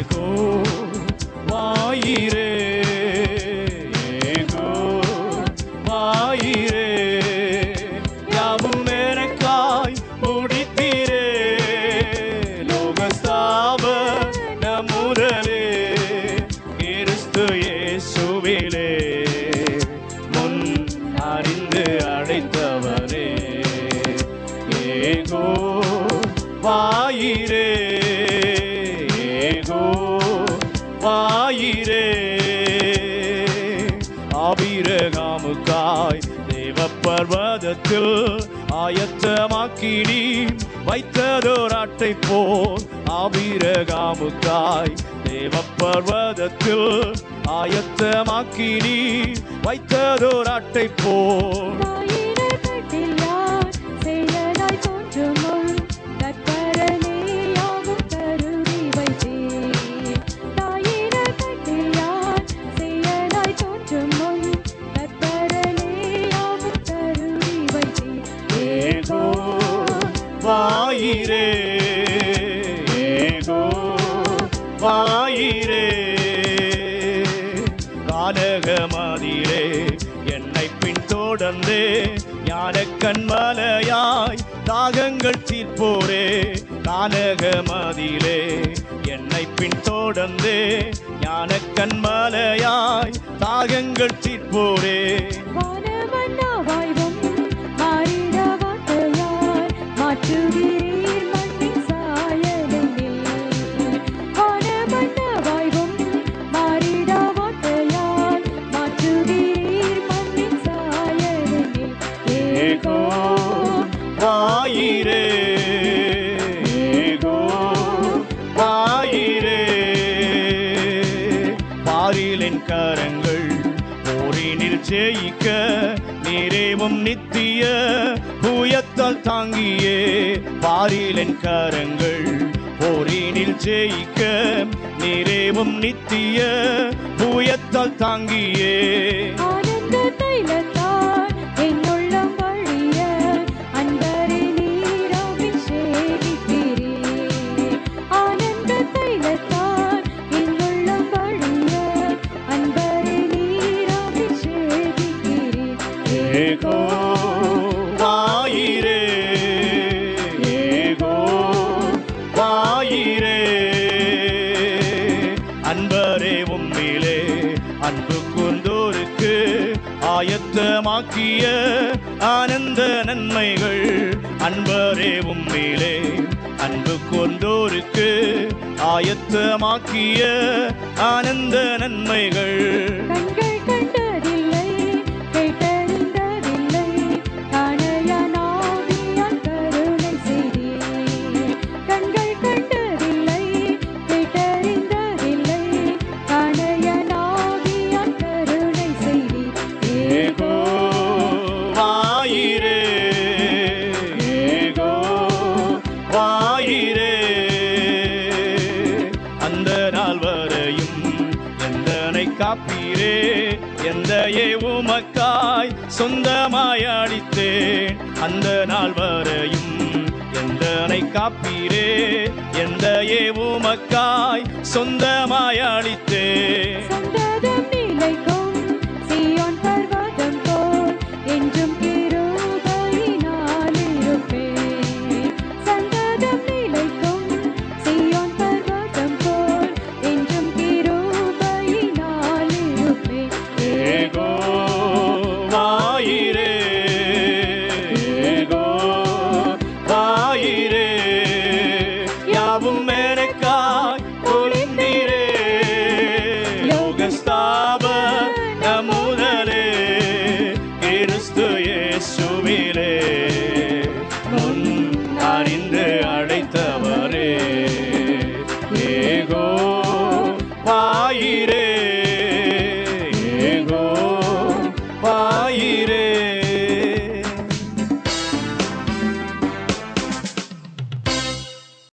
ஏகோ வாயிரே ஏகோ வாயிரே யாவும் எனக்காய் முடித்தீரே லோகஸ்தாப நமுதலே கிறிஸ்து இயேசுவிலே முன் அறிந்து அழைத்தவரே ஏகோ வாயிரே ஆபிரகாமுக்காய் தேவ பர்வதத்தில் ஆயத்தமாக்கினி வைத்ததோராட்டை போல் ஆபிரகாமுக்காய் தேவ பர்வதத்தில் ஆயத்தமாக்கினி வைத்ததோராட்டை போல் வாயிரே. கானகமதிலே என்னை பின்தொடர்ந்தே ஞான கண்மலையாய் தாகங்கள் தீர்ப்போரே. கானகமதிலே என்னை பின்தொடர்ந்தே ஞான கண்மலையாய் தாகங்கள் தீர்ப்போரே. மாற்றுகிறேன் ஜெயிக்க நீரேவும் நித்திய பூயத்தால் தாங்கியே பாரிலின் கரங்கள் போரினில் ஜெயிக்க நீரேவும் நித்திய பூயத்தால் தாங்கியே. ஏகோ வாயிரே. அன்பரே உம்மிலே அன்பு கூர்ந்தோருக்கு ஆயத்தமாக்கிய ஆனந்த நன்மைகள். அன்பரே உண்மையிலே அன்பு கொண்டோருக்கு ஆயத்தமாக்கிய ஆனந்த நன்மைகள். காப்பீரே எந்த உமக்காய் சொந்தமாய் அளித்தேன் அந்த நாள் வரையும் எந்தனை காப்பீரே எந்த உமக்காய் சொந்தமாய் அளித்தேன்